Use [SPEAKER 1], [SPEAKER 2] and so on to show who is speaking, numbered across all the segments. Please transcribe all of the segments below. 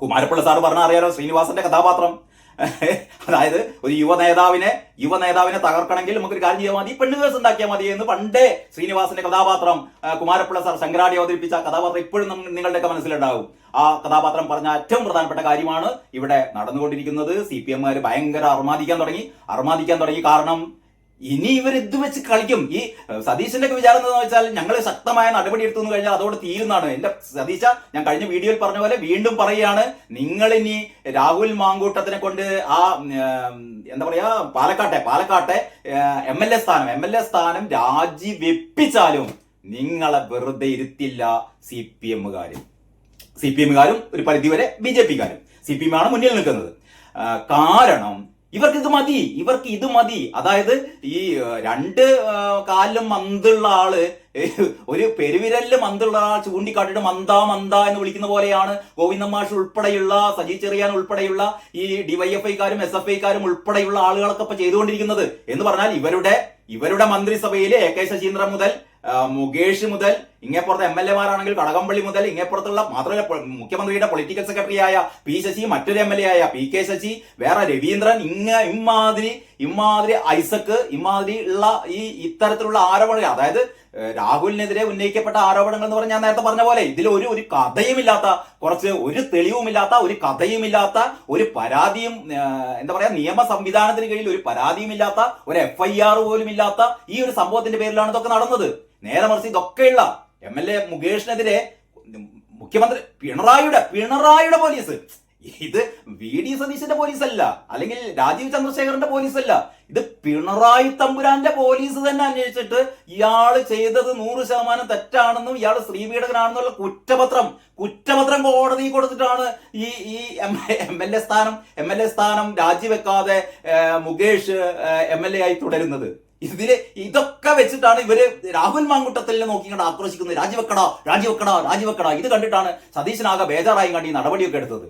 [SPEAKER 1] Kumarapillai sir പറഞ്ഞ അറിയാലോ ശ്രീനിവാസന്റെ കഥാപാത്രം. അതായത് ഒരു യുവ നേതാവിനെ യുവ നേതാവിനെ തകർക്കണമെങ്കിൽ നമുക്കൊരു കാര്യം ചെയ്യാൻ മതി പെണ്ണു കേസ് ഉണ്ടാക്കിയാൽ മതി എന്ന് പണ്ടേ ശ്രീനിവാസന്റെ കഥാപാത്രം കുമാരപ്പിള്ള സാർ ശങ്കരാടി അവതരിപ്പിച്ച കഥാപാത്രം ഇപ്പോഴും നിങ്ങളുടെയൊക്കെ മനസ്സിലുണ്ടാവും. ആ കഥാപാത്രം പറഞ്ഞ ഏറ്റവും പ്രധാനപ്പെട്ട കാര്യമാണ് ഇവിടെ നടന്നുകൊണ്ടിരിക്കുന്നത്. സി പി എമ്മുകാർ ഭയങ്കര അർമാദിക്കാൻ തുടങ്ങി. അർമാദിക്കാൻ തുടങ്ങി കാരണം ഇനി ഇവർ ഇത് വെച്ച് കളിക്കും. ഈ സതീശന്റെ ഒക്കെ വിചാരം എന്താണെന്ന് വെച്ചാൽ ഞങ്ങൾ ശക്തമായ നടപടി എടുത്തു കഴിഞ്ഞാൽ അതോടെ തീരുന്നതാണ്. എന്റെ സതീശ ഞാൻ കഴിഞ്ഞ വീഡിയോയിൽ പറഞ്ഞ പോലെ വീണ്ടും പറയുകയാണ് നിങ്ങൾ ഇനി രാഹുൽ മാങ്കൂട്ടത്തിനെ കൊണ്ട് ആ എന്താ പറയാ പാലക്കാട്ടെ പാലക്കാട്ടെ എം എൽ എ സ്ഥാനം എം എൽ എ സ്ഥാനം രാജിവെപ്പിച്ചാലും നിങ്ങളെ വെറുതെ ഇരുത്തില്ല സി പി എമ്മുകാരും. സി പി എമ്മുകാരും ഒരു പരിധിവരെ ബി ജെ പിക്കാരും. സി പി എം ആണ് മുന്നിൽ നിൽക്കുന്നത്. കാരണം ഇവർക്ക് ഇത് മതി ഇവർക്ക് ഇത് മതി. അതായത് ഈ രണ്ട് കാലിലും മന്തുള്ള ആൾ ഒരു പെരുവിരലിൽ മന്തുള്ള ആൾ ചൂണ്ടിക്കാട്ടിട്ട് മന്ദ മന്ദ എന്ന് വിളിക്കുന്ന പോലെയാണ് ഗോവിന്ദൻ മാഷ് ഉൾപ്പെടെയുള്ള സജി ചെറിയാൻ ഉൾപ്പെടെയുള്ള ഈ ഡിവൈഎഫ്ഐക്കാരും എസ് എഫ് ഐക്കാരും ഉൾപ്പെടെയുള്ള ആളുകളൊക്കെ ഇപ്പൊ ചെയ്തുകൊണ്ടിരിക്കുന്നത്. എന്ന് പറഞ്ഞാൽ ഇവരുടെ ഇവരുടെ മന്ത്രിസഭയിൽ എ കെ ശശീന്ദ്രൻ മുതൽ മുകേഷ് മുതൽ ഇങ്ങേപ്പുറത്തെ എം എൽ എമാരാണെങ്കിൽ കടകംപള്ളി മുതൽ ഇങ്ങേപ്പുറത്തുള്ള മാത്രമല്ല മുഖ്യമന്ത്രിയുടെ പൊളിറ്റിക്കൽ സെക്രട്ടറി ആയ പി ശശി മറ്റൊരു എം എൽ എ ആയ പി കെ ശശി വേറെ രവീന്ദ്രൻ ഇങ്ങ ഇമാതിരി ഇമാതിരി ഐസക്ക് ഇമാതിരി ഉള്ള ഈ ഇത്തരത്തിലുള്ള ആരോപണങ്ങൾ അതായത് രാഹുലിനെതിരെ ഉന്നയിക്കപ്പെട്ട ആരോപണങ്ങൾ എന്ന് പറഞ്ഞാൽ നേരത്തെ പറഞ്ഞ പോലെ ഇതിൽ ഒരു ഒരു കഥയുമില്ലാത്ത കുറച്ച് ഒരു തെളിവുമില്ലാത്ത ഒരു കഥയുമില്ലാത്ത ഒരു പരാതിയും എന്താ പറയാ നിയമ സംവിധാനത്തിന് കീഴിൽ ഒരു പരാതിയുമില്ലാത്ത ഒരു എഫ് ഐ ആർ പോലും ഇല്ലാത്ത ഈ ഒരു സംഭവത്തിന്റെ പേരിലാണ് ഇതൊക്കെ നടന്നത്. നേരെ മറിച്ച് ഇതൊക്കെയുള്ള എം എൽ എ മുകേഷിനെതിരെ മുഖ്യമന്ത്രി പിണറായിയുടെ പിണറായിയുടെ പോലീസ്. ഇത് വി ഡി സതീശന്റെ പോലീസ് അല്ല അല്ലെങ്കിൽ രാജീവ് ചന്ദ്രശേഖരന്റെ പോലീസ് അല്ല ഇത് പിണറായി തമ്പുരാന്റെ പോലീസ് തന്നെ അന്വേഷിച്ചിട്ട് ഇയാൾ ചെയ്തത് നൂറ് ശതമാനം തെറ്റാണെന്നും ഇയാൾ ശ്രീപീഠകനാണെന്നുള്ള കുറ്റപത്രം കുറ്റപത്രം കോടതി കൊടുത്തിട്ടാണ് ഈ ഈ എം എൽ എ സ്ഥാനം എം എൽ എ സ്ഥാനം രാജിവെക്കാതെ മുകേഷ് എം എൽ എ ആയി തുടരുന്നത്. ഇതിൽ ഇതൊക്കെ വെച്ചിട്ടാണ് ഇവർ രാഹുൽ മാങ്കുട്ടത്തിലെ നോക്കിക്കൊണ്ട് ആക്രോശിക്കുന്നത്. രാജിവെക്കടാ രാജിവെക്കടാ രാജിവെക്കടാ ഇത് കണ്ടിട്ടാണ് സതീശനാകെ ബേജാറായി കണ്ടി നടപടിയൊക്കെ എടുത്തത്.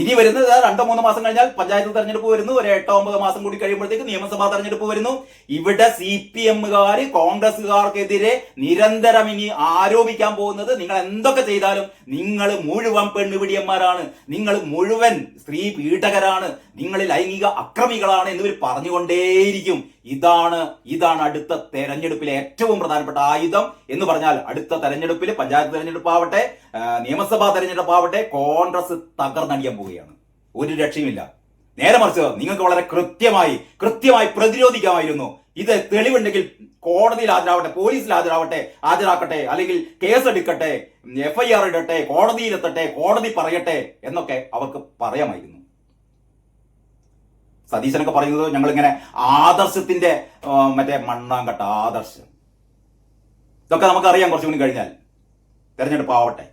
[SPEAKER 1] ഇനി വരുന്നത് രണ്ടോ മൂന്നോ മാസം കഴിഞ്ഞാൽ പഞ്ചായത്ത് തെരഞ്ഞെടുപ്പ് വരുന്നു. ഒരു എട്ടോ ഒമ്പത് മാസം കൂടി കഴിയുമ്പോഴത്തേക്ക് നിയമസഭാ തെരഞ്ഞെടുപ്പ് വരുന്നു. ഇവിടെ സി പി എമ്മുകാര് കോൺഗ്രസ്സുകാർക്കെതിരെ നിരന്തരം ഇനി ആരോപിക്കാൻ പോകുന്നത് നിങ്ങൾ എന്തൊക്കെ ചെയ്താലും നിങ്ങൾ മുഴുവൻ പെണ്ണുപിടിയന്മാരാണ്. നിങ്ങൾ മുഴുവൻ സ്ത്രീ പീഡകരാണ്. നിങ്ങൾ ലൈംഗിക അക്രമികളാണ് എന്നിവർ പറഞ്ഞുകൊണ്ടേയിരിക്കും. ഇതാണ് ഇതാണ് അടുത്ത തെരഞ്ഞെടുപ്പിലെ ഏറ്റവും പ്രധാനപ്പെട്ട ആയുധം എന്ന് പറഞ്ഞാൽ അടുത്ത തെരഞ്ഞെടുപ്പിൽ പഞ്ചായത്ത് തെരഞ്ഞെടുപ്പ് ആവട്ടെ നിയമസഭാ തെരഞ്ഞെടുപ്പ് ആവട്ടെ കോൺഗ്രസ് തകർന്നടിയാൻ പോവുകയാണ്. ഒരു രക്ഷയുമില്ല. നേരെ മറിച്ച് നിങ്ങൾക്ക് വളരെ കൃത്യമായി കൃത്യമായി പ്രതിരോധിക്കാമായിരുന്നു. ഇത് തെളിവുണ്ടെങ്കിൽ കോടതിയിൽ ഹാജരാവട്ടെ പോലീസിൽ ഹാജരാവട്ടെ ഹാജരാക്കട്ടെ അല്ലെങ്കിൽ കേസ് എടുക്കട്ടെ എഫ്ഐആർ ആർ ഇടട്ടെ കോടതിയിലെത്തട്ടെ കോടതി പറയട്ടെ എന്നൊക്കെ അവർക്ക് പറയാമായിരുന്നു. സതീശനൊക്കെ പറയുന്നത് ഞങ്ങളിങ്ങനെ ആദർശത്തിന്റെ മറ്റേ മണ്ണാങ്കട്ട ആദർശം. ഇതൊക്കെ നമുക്കറിയാം കുറച്ചുകൂടി കഴിഞ്ഞാൽ. തെരഞ്ഞെടുപ്പ് ആവട്ടെ